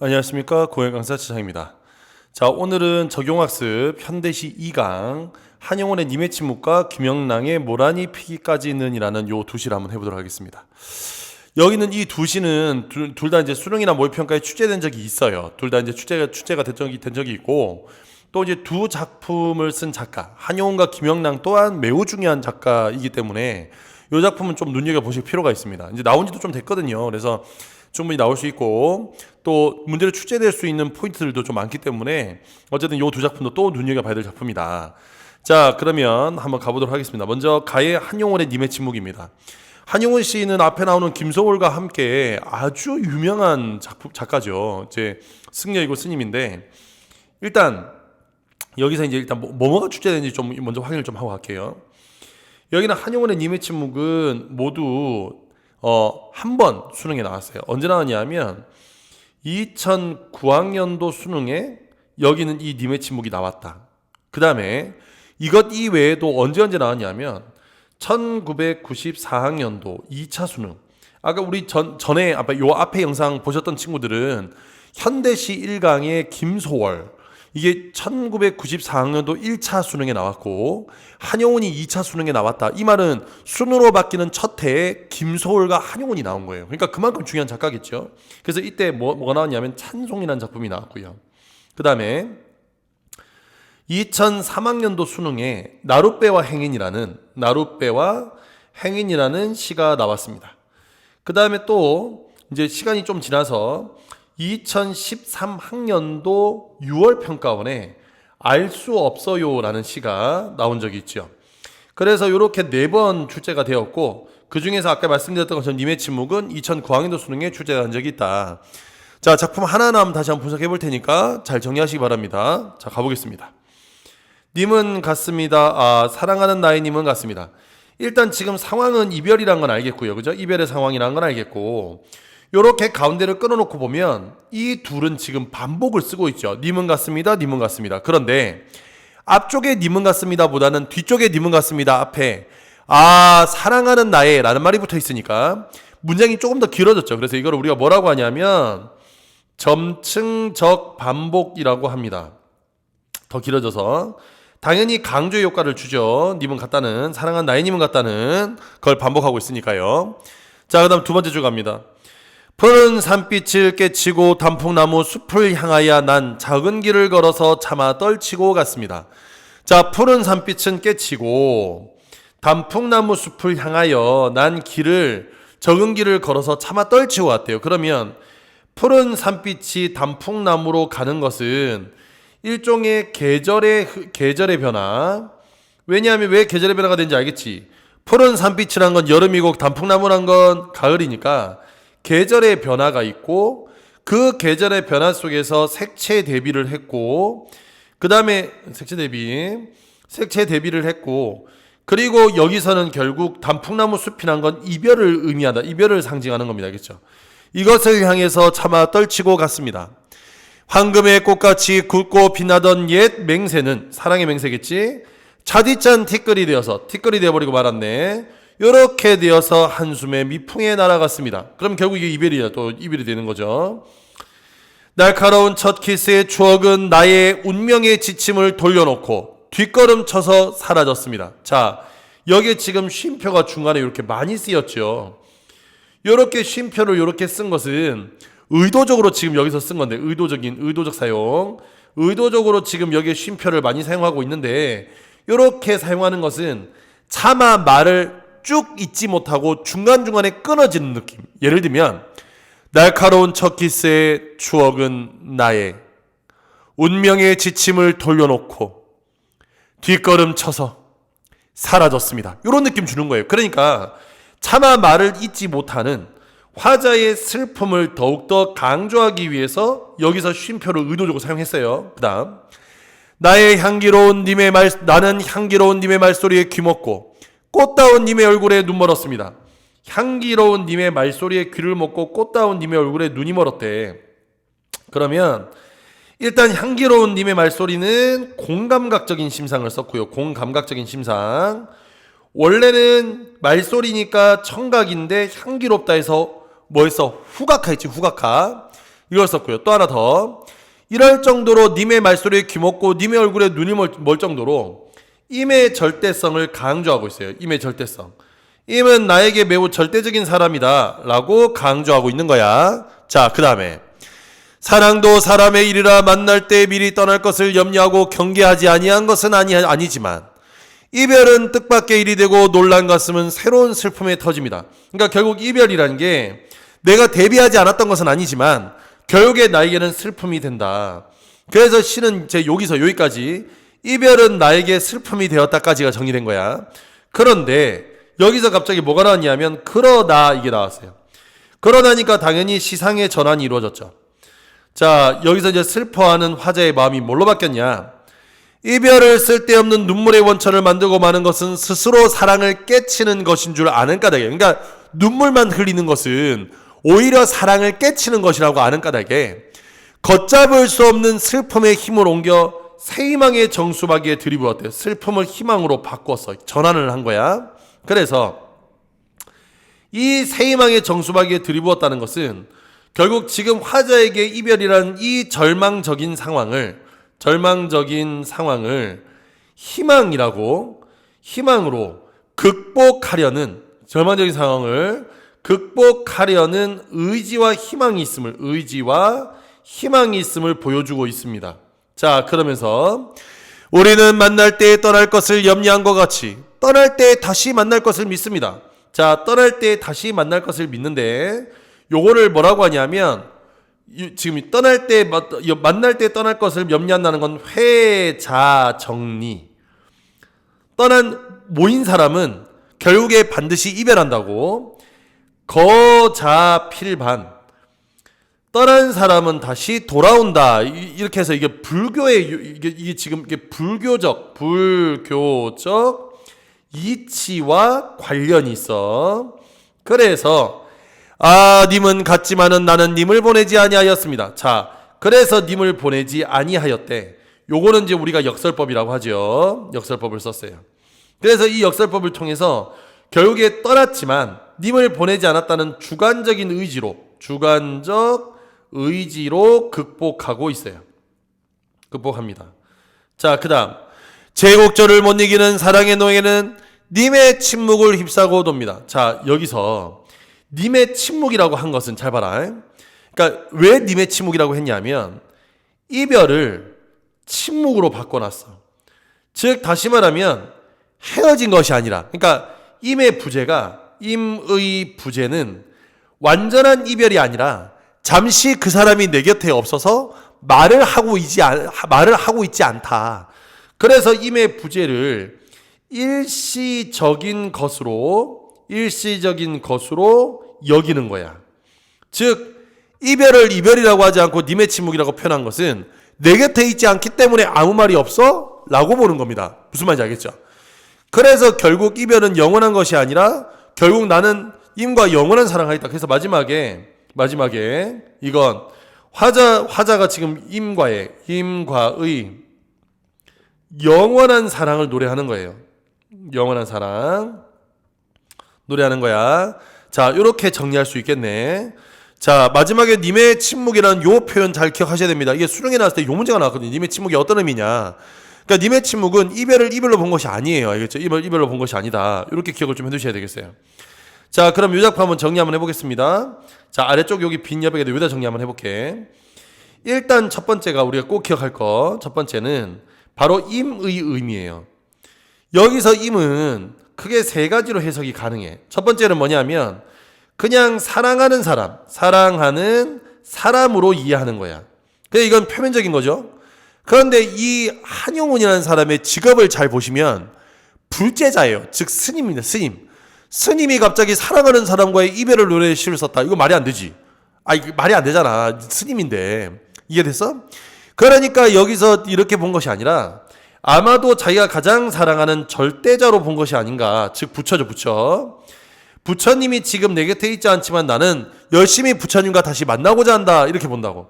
안녕하십니까 고행 강사 지상입니다. 자 오늘은 적용학습 현대시 2강 한영원의 님의 침묵과 김영랑의 모란이 피기까지는이라는 요 두 시를 한번 해보도록 하겠습니다. 여기는 이 두 시는 둘 다 이제 수능이나 모의평가에 출제된 적이 있어요. 둘 다 이제 출제가 출제가 된 적이 된 적이 있고 또 이제 두 작품을 쓴 작가 한영원과 김영랑 또한 매우 중요한 작가이기 때문에 이 작품은 좀 눈여겨 보실 필요가 있습니다. 이제 나온 지도 좀 됐거든요. 그래서 충분히 나올 수 있고 또 문제로 출제될 수 있는 포인트들도 좀 많기 때문에 어쨌든 이 두 작품도 또 눈여겨봐야 될 작품이다. 자 그러면 한번 가보도록 하겠습니다. 먼저 가의 한용원의 님의 침묵입니다. 한용원 씨는 앞에 나오는 김소월과 함께 아주 유명한 작품 작가죠. 이제 승려이고 스님인데 일단 여기서 이제 일단 뭐- 뭐뭐가 출제되는지 좀 먼저 확인을 좀 하고 갈게요. 여기는 한용원의 님의 침묵은 모두 어, 한 번 수능에 나왔어요. 언제 나왔냐면 2009학년도 수능에 여기는 이 님의 침묵이 나왔다. 그 다음에 이것 이외에도 언제 언제 나왔냐면 1994학년도 2차 수능. 아까 우리 전, 전에 아까 요 앞에 영상 보셨던 친구들은 현대시 1강의 김소월 이게 1994학년도 1차 수능에 나왔고 한용운이 2차 수능에 나왔다. 이 말은 순으로 바뀌는 첫 해에 김소월과 한용운이 나온 거예요. 그러니까 그만큼 중요한 작가겠죠. 그래서 이때 뭐, 뭐가 나왔냐면 찬송이라는 작품이 나왔고요. 그 다음에 2003학년도 수능에 나룻배와 행인이라는 나룻배와 행인이라는 시가 나왔습니다. 그 다음에 또 이제 시간이 좀 지나서 2013학년도 6월 평가원에 알 수 없어요라는 시가 나온 적이 있죠. 그래서 이렇게 네 번 출제가 되었고 그 중에서 아까 말씀드렸던 것처럼 님의 침묵은 2009학년도 수능에 출제한 적이 있다. 자 작품 하나하나 다시 한번 분석해 볼 테니까 잘 정리하시기 바랍니다. 자 가보겠습니다. 님은 같습니다. 아, 사랑하는 나의 님은 같습니다. 일단 지금 상황은 이별이란 건 알겠고요. 그죠? 이별의 상황이란 건 알겠고. 요렇게 가운데를 끊어놓고 보면 이 둘은 지금 반복을 쓰고 있죠. 님은 같습니다. 님은 같습니다. 그런데 앞쪽에 님은 같습니다 보다는 뒤쪽에 님은 같습니다 앞에 아, 사랑하는 나의 라는 말이 붙어 있으니까 문장이 조금 더 길어졌죠. 그래서 이걸 우리가 뭐라고 하냐면 점층적 반복이라고 합니다. 더 길어져서 당연히 강조의 효과를 주죠. 님은 같다는 사랑한 나의 님은 같다는 그걸 반복하고 있으니까요. 자, 그다음 두 번째 줄 갑니다. 푸른 산빛을 깨치고 단풍나무 숲을 향하여 난 작은 길을 걸어서 차마 떨치고 갔습니다. 자, 푸른 산빛은 깨치고 단풍나무 숲을 향하여 난 길을 적은 길을 걸어서 차마 떨치고 갔대요. 그러면 푸른 산빛이 단풍나무로 가는 것은 일종의 계절의 흐- 계절의 변화. 왜냐하면 왜 계절의 변화가 되는지 알겠지. 푸른 산빛이란 건 여름이고 단풍나무란 건 가을이니까 계절의 변화가 있고 그 계절의 변화 속에서 색채 대비를 했고 그 다음에 색채 대비 색채 대비를 했고 그리고 여기서는 결국 단풍나무 숲이란 건 이별을 의미한다. 이별을 상징하는 겁니다. 알겠죠? 이것을 향해서 차마 떨치고 갔습니다. 황금의 꽃같이 굳고 빛나던 옛 맹세는 사랑의 맹세겠지. 차디찬 티끌이 되어서 티끌이 되어버리고 말았네. 요렇게 되어서 한숨에 미풍에 날아갔습니다. 그럼 결국 이게 이별이야. 또 이별이 되는 거죠. 날카로운 첫 키스의 추억은 나의 운명의 지침을 돌려놓고 뒷걸음 쳐서 사라졌습니다. 자, 여기에 지금 쉼표가 중간에 이렇게 많이 쓰였죠. 요렇게 쉼표를 요렇게 쓴 것은 의도적으로 지금 여기서 쓴 건데 의도적인 의도적 사용 의도적으로 지금 여기에 쉼표를 많이 사용하고 있는데 요렇게 사용하는 것은 차마 말을 쭉 잊지 못하고 중간중간에 끊어지는 느낌 예를 들면 날카로운 첫 키스의 추억은 나의 운명의 지침을 돌려놓고 뒷걸음 쳐서 사라졌습니다. 이런 느낌 주는 거예요. 그러니까 차마 말을 잊지 못하는 화자의 슬픔을 더욱더 강조하기 위해서 여기서 쉼표를 의도적으로 사용했어요. 그 다음. 나의 향기로운 님의 말, 나는 향기로운 님의 말소리에 귀먹고 꽃다운 님의 얼굴에 눈 멀었습니다. 향기로운 님의 말소리에 귀를 먹고 꽃다운 님의 얼굴에 눈이 멀었대. 그러면 일단 향기로운 님의 말소리는 공감각적인 심상을 썼고요. 공감각적인 심상. 원래는 말소리니까 청각인데 향기롭다 해서 뭐 했어? 후각화 했지, 후각화. 이걸 썼고요. 또 하나 더. 이럴 정도로 님의 말소리에 귀 먹고 님의 얼굴에 눈이 멀, 멀 정도로 임의 절대성을 강조하고 있어요. 임의 절대성. 임은 나에게 매우 절대적인 사람이다. 라고 강조하고 있는 거야. 자, 그 다음에. 사랑도 사람의 일이라 만날 때 미리 떠날 것을 염려하고 경계하지 아니한 것은 아니, 아니지만 이별은 뜻밖의 일이 되고 놀란 가슴은 새로운 슬픔에 터집니다. 그러니까 결국 이별이라는 게 내가 대비하지 않았던 것은 아니지만 결국에 나에게는 슬픔이 된다. 그래서 시는 제 여기서 여기까지 이별은 나에게 슬픔이 되었다까지가 정리된 거야. 그런데 여기서 갑자기 뭐가 나왔냐면 그러나 이게 나왔어요. 그러나니까 당연히 시상의 전환이 이루어졌죠. 자, 여기서 이제 슬퍼하는 화자의 마음이 뭘로 바뀌었냐? 이별을 쓸데없는 눈물의 원천을 만들고 마는 것은 스스로 사랑을 깨치는 것인 줄 아는 까닭에. 그러니까 눈물만 흘리는 것은 오히려 사랑을 깨치는 것이라고 아는 까닭에 걷잡을 수 없는 슬픔의 힘을 옮겨 새 희망의 정수박이에 들이부었대요. 슬픔을 희망으로 바꿔서 전환을 한 거야. 그래서 이 새 희망의 정수박이에 들이부었다는 것은 결국 지금 화자에게 이별이라는 이 절망적인 상황을 절망적인 상황을 희망이라고 희망으로 극복하려는 절망적인 상황을 극복하려는 의지와 희망이 있음을 의지와 희망이 있음을 보여주고 있습니다. 자, 그러면서 우리는 만날 때 떠날 것을 염려한 것 같이 떠날 때 다시 만날 것을 믿습니다. 자, 떠날 때 다시 만날 것을 믿는데 요거를 뭐라고 하냐면 이- 지금 떠날 때 마- 만날 때 떠날 것을 염려한다는 건 회자 정리. 떠난 모인 사람은 결국에 반드시 이별한다고 거자 필반 떠난 사람은 다시 돌아온다. 이- 이렇게 해서 이게 불교의 유- 이게, 이게 지금 이게 불교적 불교적 이치와 관련이 있어. 그래서 아 님은 갔지만은 나는 님을 보내지 아니하였습니다. 자 그래서 님을 보내지 아니하였대. 요거는 이제 우리가 역설법이라고 하죠. 역설법을 썼어요. 그래서 이 역설법을 통해서 결국에 떠났지만 님을 보내지 않았다는 주관적인 의지로 주관적 의지로 극복하고 있어요. 극복합니다. 자, 그 다음 제곡절을 못 이기는 사랑의 노예는 님의 침묵을 휩싸고 돕니다. 자, 여기서 님의 침묵이라고 한 것은 잘 봐라. 그러니까 왜 님의 침묵이라고 했냐면 이별을 침묵으로 바꿔놨어. 즉 다시 말하면 헤어진 것이 아니라 그러니까 임의 부재가 임의 부재는 완전한 이별이 아니라 잠시 그 사람이 내 곁에 없어서 말을 하고 있지 않, 말을 하고 있지 않다. 그래서 임의 부재를 일시적인 것으로 일시적인 것으로 여기는 거야. 즉 이별을 이별이라고 하지 않고 님의 침묵이라고 표현한 것은 내 곁에 있지 않기 때문에 아무 말이 없어? 라고 보는 겁니다. 무슨 말인지 알겠죠? 그래서 결국 이별은 영원한 것이 아니라 결국 나는 임과 영원한 사랑을 하겠다. 그래서 마지막에 마지막에 이건 화자 화자가 지금 임과의 임과의 영원한 사랑을 노래하는 거예요. 영원한 사랑 노래하는 거야. 자, 이렇게 정리할 수 있겠네. 자, 마지막에 님의 침묵이라는 요 표현 잘 기억하셔야 됩니다. 이게 수능에 나왔을 때 요 문제가 나왔거든요. 님의 침묵이 어떤 의미냐. 그러니까 님의 침묵은 이별을 이별로 본 것이 아니에요. 알겠죠? 이별 이별로 본 것이 아니다. 이렇게 기억을 좀 해두셔야 되겠어요. 자, 그럼 요 작품 한번 정리 한번 해보겠습니다. 자, 아래쪽 여기 빈 여백에도 여기다 정리 한번 해볼게. 일단 첫 번째가 우리가 꼭 기억할 거. 첫 번째는 바로 임의 의미예요. 여기서 임은 크게 세 가지로 해석이 가능해. 첫 번째는 뭐냐면 그냥 사랑하는 사람, 사랑하는 사람으로 이해하는 거야. 그 이건 표면적인 거죠. 그런데 이 한용운이라는 사람의 직업을 잘 보시면 불제자예요. 즉 스님입니다. 스님. 스님이 갑자기 사랑하는 사람과의 이별을 노래 시를 썼다. 이거 말이 안 되지. 아, 이거 말이 안 되잖아. 스님인데. 이해됐어? 그러니까 여기서 이렇게 본 것이 아니라 아마도 자기가 가장 사랑하는 절대자로 본 것이 아닌가. 즉 부처죠, 부처. 부처님이 지금 내 곁에 있지 않지만 나는 열심히 부처님과 다시 만나고자 한다. 이렇게 본다고.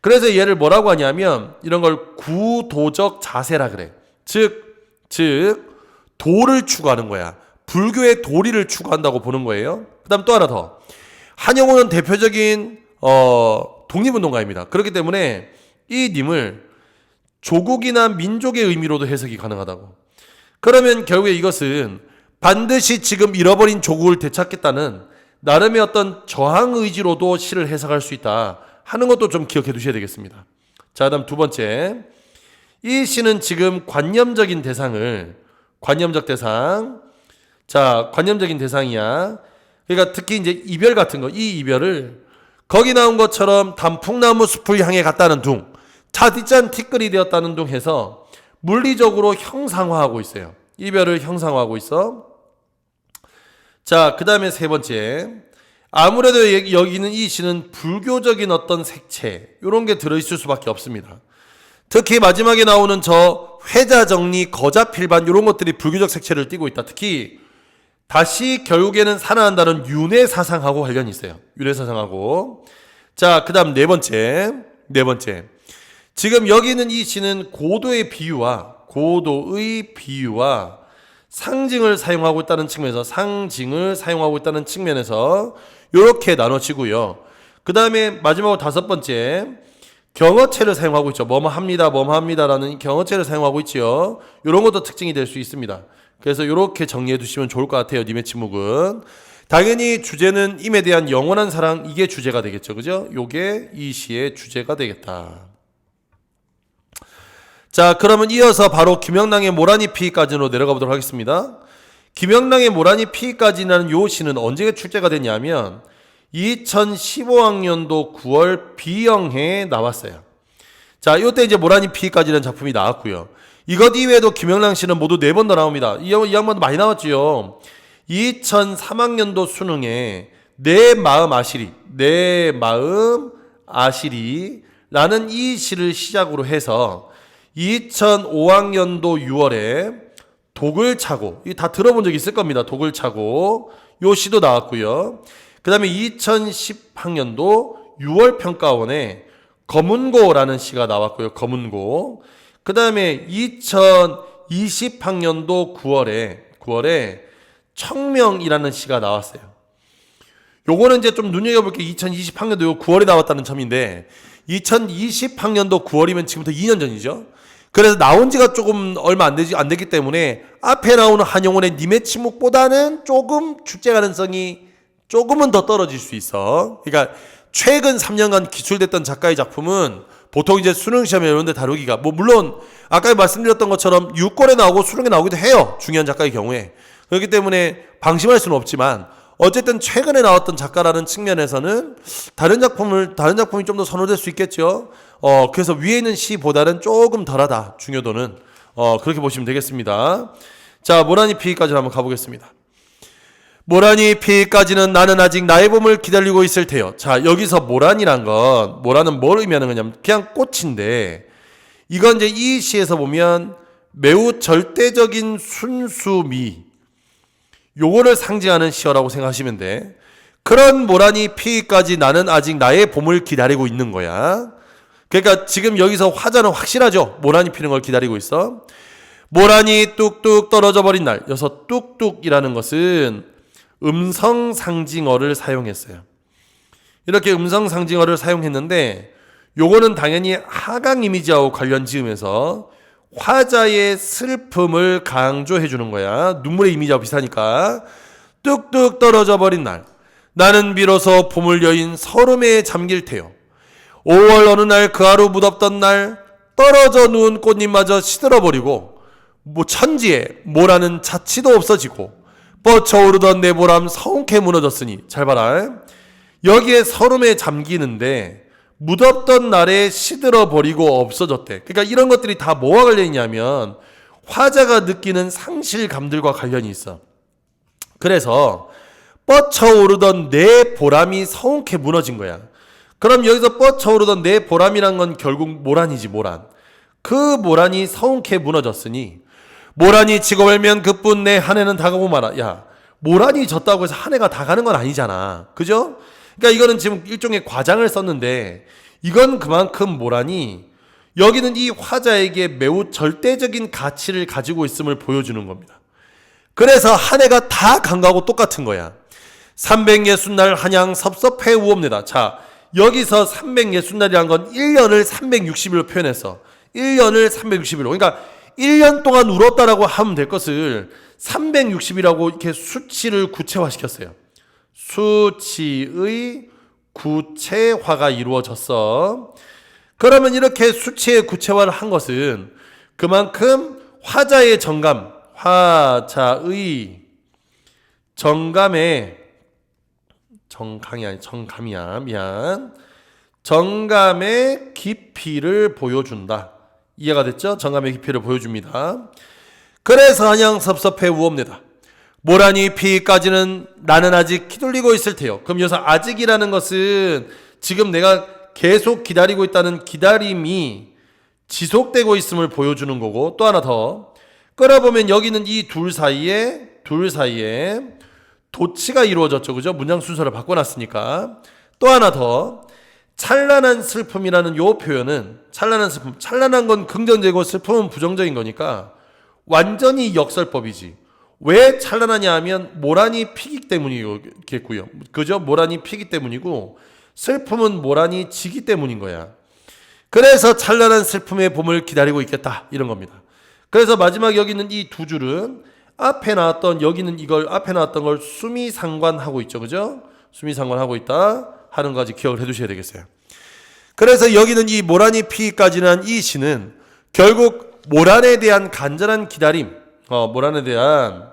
그래서 얘를 뭐라고 하냐면 이런 걸 구도적 자세라 그래. 즉, 즉, 도를 추구하는 거야. 불교의 도리를 추구한다고 보는 거예요. 그 다음 또 하나 더. 한영호는 대표적인, 어, 독립운동가입니다. 그렇기 때문에 이 님을 조국이나 민족의 의미로도 해석이 가능하다고. 그러면 결국에 이것은 반드시 지금 잃어버린 조국을 되찾겠다는 나름의 어떤 저항 의지로도 시를 해석할 수 있다 하는 것도 좀 기억해 두셔야 되겠습니다. 자, 그다음 두 번째. 이 시는 지금 관념적인 대상을 관념적 대상 자, 관념적인 대상이야. 그러니까 특히 이제 이별 같은 거, 이 이별을 거기 나온 것처럼 단풍나무 숲을 향해 갔다는 둥, 차디짠 티끌이 되었다는 둥 해서 물리적으로 형상화하고 있어요. 이별을 형상화하고 있어. 자, 그 다음에 세 번째. 아무래도 여기- 여기는 이 시는 불교적인 어떤 색채, 이런 게 들어있을 수밖에 없습니다. 특히 마지막에 나오는 저 회자 정리, 거자 필반, 이런 것들이 불교적 색채를 띠고 있다. 특히 다시 결국에는 살아난다는 윤회 사상하고 관련이 있어요. 윤회 사상하고. 자, 그 다음 네 번째. 네 번째. 지금 여기 있는 이 시는 고도의 비유와 고도의 비유와 상징을 사용하고 있다는 측면에서 상징을 사용하고 있다는 측면에서 이렇게 나눠지고요. 그 다음에 마지막으로 다섯 번째 경어체를 사용하고 있죠. 뭐뭐 합니다, 뭐뭐 합니다라는 경어체를 사용하고 있죠. 이런 것도 특징이 될 수 있습니다. 그래서 이렇게 정리해 두시면 좋을 것 같아요. 님의 침묵은 당연히 주제는 임에 대한 영원한 사랑 이게 주제가 되겠죠, 그죠? 요게 이 시의 주제가 되겠다. 자, 그러면 이어서 바로 김영랑의 모란이 피까지로 내려가 보도록 하겠습니다. 김영랑의 모란이 피까지라는 요 시는 언제 출제가 됐냐면 2015학년도 9월 B형회에 나왔어요. 자, 이때 이제 모란이 피까지라는 작품이 나왔고요. 이것 이외에도 김영랑 씨는 모두 네 번 더 나옵니다. 이, 양- 이 양반도 많이 나왔지요. 2003학년도 수능에 내 마음 아시리, 내 마음 아시리라는 이 시를 시작으로 해서 2005학년도 6월에 독을 차고 이 다 들어본 적 있을 겁니다. 독을 차고 요 시도 나왔고요. 그다음에 2010학년도 6월 평가원에 검은고라는 시가 나왔고요. 검은고. 그 다음에 2020학년도 9월에 9월에 청명이라는 시가 나왔어요. 요거는 이제 좀 눈여겨볼 게 2020학년도 9월에 나왔다는 점인데 2020학년도 9월이면 지금부터 2년 전이죠. 그래서 나온 지가 조금 얼마 안 되지 안 되기 때문에 앞에 나오는 한영원의 님의 침묵보다는 조금 출제 가능성이 조금은 더 떨어질 수 있어. 그러니까 최근 3년간 기출됐던 작가의 작품은 보통 이제 수능 시험에 이런 데 다루기가 뭐 물론 아까 말씀드렸던 것처럼 6권에 나오고 수능에 나오기도 해요. 중요한 작가의 경우에. 그렇기 때문에 방심할 수는 없지만 어쨌든 최근에 나왔던 작가라는 측면에서는 다른 작품을 다른 작품이 좀 더 선호될 수 있겠죠. 어 그래서 위에 있는 시보다는 조금 덜하다 중요도는 어 그렇게 보시면 되겠습니다. 자 모라니 피까지 한번 가보겠습니다. 모란이 피까지는 나는 아직 나의 봄을 기다리고 있을 테요. 자, 여기서 모란이란 건, 모란은 뭘 의미하는 거냐면, 그냥 꽃인데, 이건 이제 이 시에서 보면 매우 절대적인 순수미, 요거를 상징하는 시어라고 생각하시면 돼. 그런 모란이 피까지 나는 아직 나의 봄을 기다리고 있는 거야. 그러니까 지금 여기서 화자는 확실하죠. 모란이 피는 걸 기다리고 있어. 모란이 뚝뚝 떨어져 버린 날. 여기서 뚝뚝이라는 것은 음성 상징어를 사용했어요. 이렇게 음성 상징어를 사용했는데 요거는 당연히 하강 이미지하고 관련 지으면서 화자의 슬픔을 강조해 주는 거야. 눈물의 이미지하고 비슷하니까. 뚝뚝 떨어져 버린 날. 나는 비로소 봄을 여인 서름에 잠길 테요. 5월 어느 날 그 하루 무덥던 날 떨어져 누운 꽃잎마저 시들어버리고 뭐 천지에 뭐라는 자취도 없어지고 뻗쳐오르던 내 보람 성케 무너졌으니. 잘 봐라. 여기에 서름에 잠기는데 무덥던 날에 시들어 버리고 없어졌대. 그러니까 이런 것들이 다 뭐와 관련이 냐면 화자가 느끼는 상실감들과 관련이 있어. 그래서 뻗쳐오르던 내 보람이 성케 무너진 거야. 그럼 여기서 뻗쳐오르던 내 보람이란 건 결국 모란이지 모란. 그 모란이 성케 무너졌으니 모란이 지고 말면 그뿐 내 한 해는 다가고 말아. 야, 모란이 졌다고 해서 한 해가 다 가는 건 아니잖아. 그죠? 그러니까 이거는 지금 일종의 과장을 썼는데 이건 그만큼 모란이 여기는 이 화자에게 매우 절대적인 가치를 가지고 있음을 보여주는 겁니다. 그래서 한 해가 다 간 거하고 똑같은 거야. 360날 한양 섭섭해 우옵니다. 자, 여기서 360날이란 건 1년을 360일로 표현했어. 1년을 360일로. 그러니까 1년 동안 울었다라고 하면 될 것을 360이라고 이렇게 수치를 구체화시켰어요. 수치의 구체화가 이루어졌어. 그러면 이렇게 수치의 구체화를 한 것은 그만큼 화자의 정감, 화자의 정감의 정강이 아니 정감이야 미안 정감의 깊이를 보여준다 이해가 됐죠? 정감의 깊이를 보여줍니다 그래서 한양 섭섭해 우옵니다 모란이 피까지는 나는 아직 기돌리고 있을 테요 그럼 여기서 아직이라는 것은 지금 내가 계속 기다리고 있다는 기다림이 지속되고 있음을 보여주는 거고 또 하나 더 끌어보면 여기는 이 둘 사이에 둘 사이에 도치가 이루어졌죠. 그죠? 문장 순서를 바꿔놨으니까. 또 하나 더. 찬란한 슬픔이라는 요 표현은 찬란한 슬픔. 찬란한 건 긍정적이고 슬픔은 부정적인 거니까 완전히 역설법이지. 왜 찬란하냐 하면 모란이 피기 때문이겠고요. 그죠? 모란이 피기 때문이고 슬픔은 모란이 지기 때문인 거야. 그래서 찬란한 슬픔의 봄을 기다리고 있겠다. 이런 겁니다. 그래서 마지막 여기 있는 이 두 줄은 앞에 나왔던 여기는 이걸 앞에 나왔던 걸 수미 상관하고 있죠. 그죠? 수미 상관하고 있다 하는 거지 기억을 해 두셔야 되겠어요. 그래서 여기는 이 모란이 피까지는 이 시는 결국 모란에 대한 간절한 기다림, 어, 모란에 대한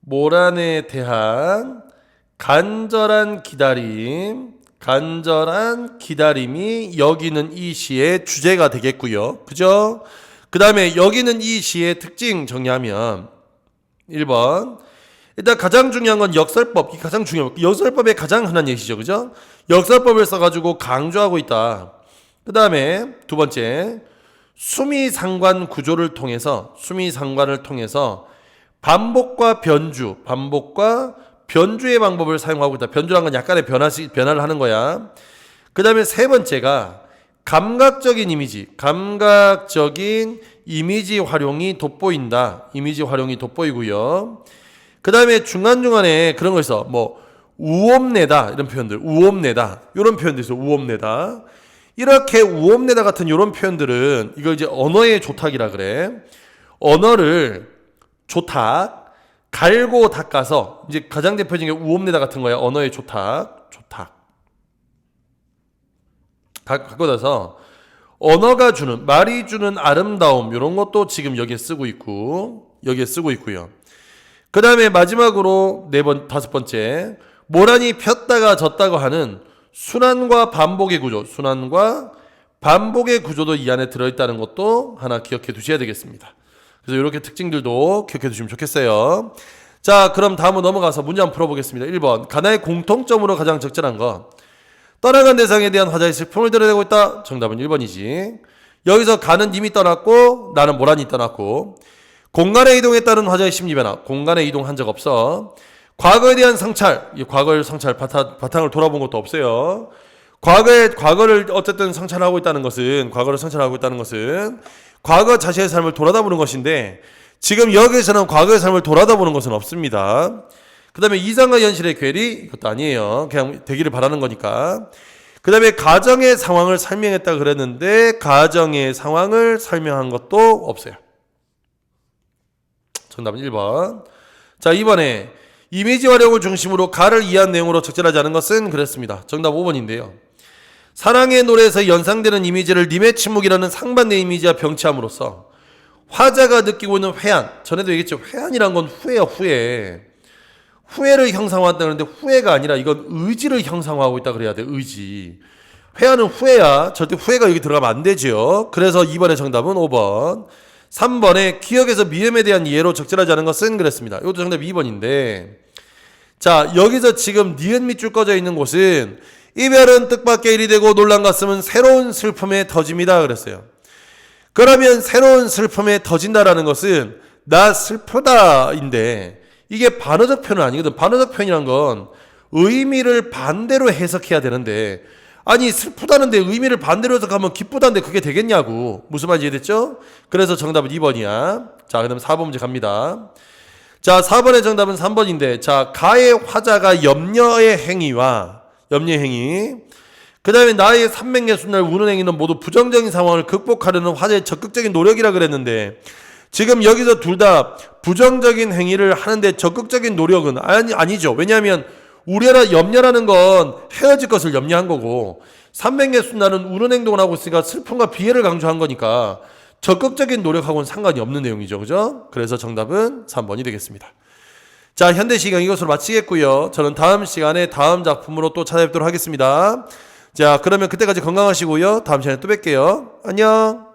모란에 대한 간절한 기다림, 간절한 기다림이 여기는 이 시의 주제가 되겠고요. 그죠? 그 다음에 여기는 이 시의 특징 정리하면 1번 일단 가장 중요한 건 역설법, 이 가장 중요한 역설법의 가장 흔한 예시죠, 그죠? 역설법을 써 가지고 강조하고 있다. 그 다음에 두 번째 수미 상관 구조를 통해서 수미 상관을 통해서 반복과 변주, 반복과 변주의 방법을 사용하고 있다. 변주란 건 약간의 변화시, 변화를 하는 거야. 그 다음에 세 번째가 감각적인 이미지, 감각적인 이미지 활용이 돋보인다. 이미지 활용이 돋보이고요. 그 다음에 중간중간에 그런 거 있어. 뭐, 우엄내다. 이런 표현들. 우엄내다. 이런 표현들 있어. 우엄내다. 이렇게 우엄내다 같은 이런 표현들은 이걸 이제 언어의 조탁이라 그래. 언어를 조탁, 갈고 닦아서 이제 가장 대표적인 게 우엄내다 같은 거야. 언어의 조탁, 조탁. 가- 갖고 나서 언어가 주는 말이 주는 아름다움 이런 것도 지금 여기에 쓰고 있고 여기에 쓰고 있고요. 그 다음에 마지막으로 네 번 다섯 번째 모란이 폈다가 졌다고 하는 순환과 반복의 구조, 순환과 반복의 구조도 이 안에 들어있다는 것도 하나 기억해 두셔야 되겠습니다. 그래서 이렇게 특징들도 기억해 두시면 좋겠어요. 자, 그럼 다음으로 넘어가서 문제 한번 풀어보겠습니다. 1번. 가나의 공통점으로 가장 적절한 것. 떠나간 대상에 대한 화자의 슬픔을 드러내고 있다. 정답은 1번이지. 여기서 가는 님이 떠났고, 나는 모란이 떠났고, 공간의 이동에 따른 화자의 심리 변화. 공간에 이동한 적 없어. 과거에 대한 성찰. 이 과거의 성찰 바탕, 바탕을 돌아본 것도 없어요. 과거에, 과거를 어쨌든 성찰하고 있다는 것은, 과거를 성찰하고 있다는 것은, 과거 자신의 삶을 돌아다보는 것인데, 지금 여기에서는 과거의 삶을 돌아다보는 것은 없습니다. 그 다음에 이상과 현실의 괴리, 이것도 아니에요. 그냥 되기를 바라는 거니까. 그 다음에 가정의 상황을 설명했다 그랬는데, 가정의 상황을 설명한 것도 없어요. 정답은 1번. 자, 이번에 이미지 활용을 중심으로 가를 이해한 내용으로 적절하지 않은 것은 그랬습니다. 정답 5번인데요. 사랑의 노래에서 연상되는 이미지를 님의 침묵이라는 상반된 이미지와 병치함으로써 화자가 느끼고 있는 회한, 전에도 얘기했죠. 회한이란 건 후회야, 후회. 후회를 형상화한다는데 후회가 아니라 이건 의지를 형상화하고 있다 그래야 돼, 의지. 회한은 후회야. 절대 후회가 여기 들어가면 안 되죠. 그래서 2번의 정답은 5번. 3번에 기억에서 미음에 대한 이해로 적절하지 않은 것은 그랬습니다. 이것도 정답 2번인데. 자, 여기서 지금 니은 밑줄 꺼져 있는 곳은 이별은 뜻밖의 일이 되고 놀란 가슴은 새로운 슬픔에 터집니다. 그랬어요. 그러면 새로운 슬픔에 터진다라는 것은 나 슬프다인데 이게 반어적 표현은 아니거든. 반어적 표현이란 건 의미를 반대로 해석해야 되는데 아니 슬프다는데 의미를 반대로 해석하면 기쁘다는데 그게 되겠냐고 무슨 말인지 이해됐죠? 그래서 정답은 2번이야. 자, 그다음 4번 문제 갑니다. 자, 4번의 정답은 3번인데, 자, 가의 화자가 염려의 행위와, 염려의 행위. 그 다음에 나의 360날 우는 행위는 모두 부정적인 상황을 극복하려는 화제의 적극적인 노력이라 그랬는데, 지금 여기서 둘 다 부정적인 행위를 하는데 적극적인 노력은 아니, 아니죠. 왜냐하면, 우려라, 염려라는 건 헤어질 것을 염려한 거고, 360날은 우는 행동을 하고 있으니까 슬픔과 비애를 강조한 거니까, 적극적인 노력하고는 상관이 없는 내용이죠. 그죠? 그래서 정답은 3번이 되겠습니다. 자, 현대 시간 이것으로 마치겠고요. 저는 다음 시간에 다음 작품으로 또 찾아뵙도록 하겠습니다. 자, 그러면 그때까지 건강하시고요. 다음 시간에 또 뵐게요. 안녕.